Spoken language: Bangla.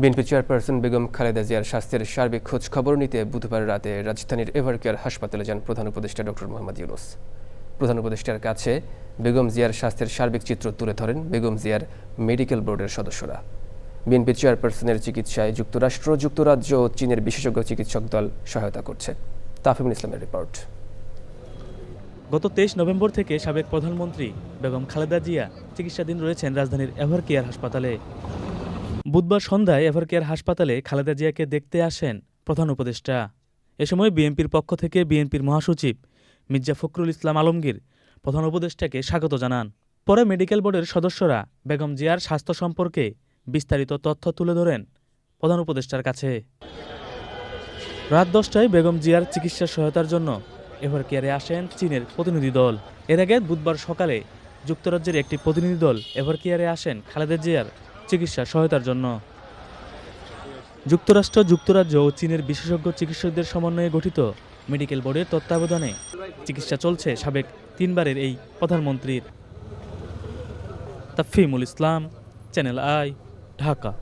বিএনপি চেয়ারপারসন বেগম খালেদা জিয়ার স্বাস্থ্যের সার্বিক খোঁজ খবর নিতে বুধবার রাতে রাজধানীর এভারকেয়ার হাসপাতালে যান প্রধান উপদেষ্টা ডক্টর মোহাম্মদ ইউনুস। প্রধান উপদেষ্টার কাছে বেগম জিয়ার স্বাস্থ্যের সার্বিক চিত্র তুলে ধরেন বেগম জিয়ার মেডিকেল বোর্ডের সদস্যরা। বিএনপি চেয়ারপারসনের চিকিৎসায় যুক্তরাষ্ট্র, যুক্তরাজ্য ও চীনের বিশেষজ্ঞ চিকিৎসক দল সহায়তা করছে। তাফিমুল ইসলামের রিপোর্ট। গত তেইশ নভেম্বর থেকে সাবেক প্রধানমন্ত্রী বেগম খালেদা জিয়া চিকিৎসাধীন রয়েছেন রাজধানীর এভারকেয়ার হাসপাতালে। বুধবার সন্ধ্যায় এভারকেয়ার হাসপাতালে খালেদা জিয়াকে দেখতে আসেন প্রধান উপদেষ্টা। এ সময় বিএনপির পক্ষ থেকে বিএনপির মহাসচিব মির্জা ফখরুল ইসলাম আলমগীর প্রধান উপদেষ্টাকে স্বাগত জানান। পরে মেডিকেল বোর্ডের সদস্যরা বেগম জিয়ার স্বাস্থ্য সম্পর্কে বিস্তারিত তথ্য তুলে ধরেন প্রধান উপদেষ্টার কাছে। রাত দশটায় বেগম জিয়ার চিকিৎসা সহায়তার জন্য এভার কেয়ারে আসেন চীনের প্রতিনিধি দল। এর আগে বুধবার সকালে যুক্তরাজ্যের একটি প্রতিনিধি দল এভার কেয়ারে আসেন খালেদা জিয়ার চিকিৎসা সহায়তার জন্য। যুক্তরাষ্ট্র, যুক্তরাজ্য ও চীনের বিশেষজ্ঞ চিকিৎসকদের সমন্বয়ে গঠিত মেডিকেল বোর্ডের তত্ত্বাবধানে চিকিৎসা চলছে সাবেক তিনবারের এই প্রধানমন্ত্রীর। Tafimul Islam, channel I, Dhaka.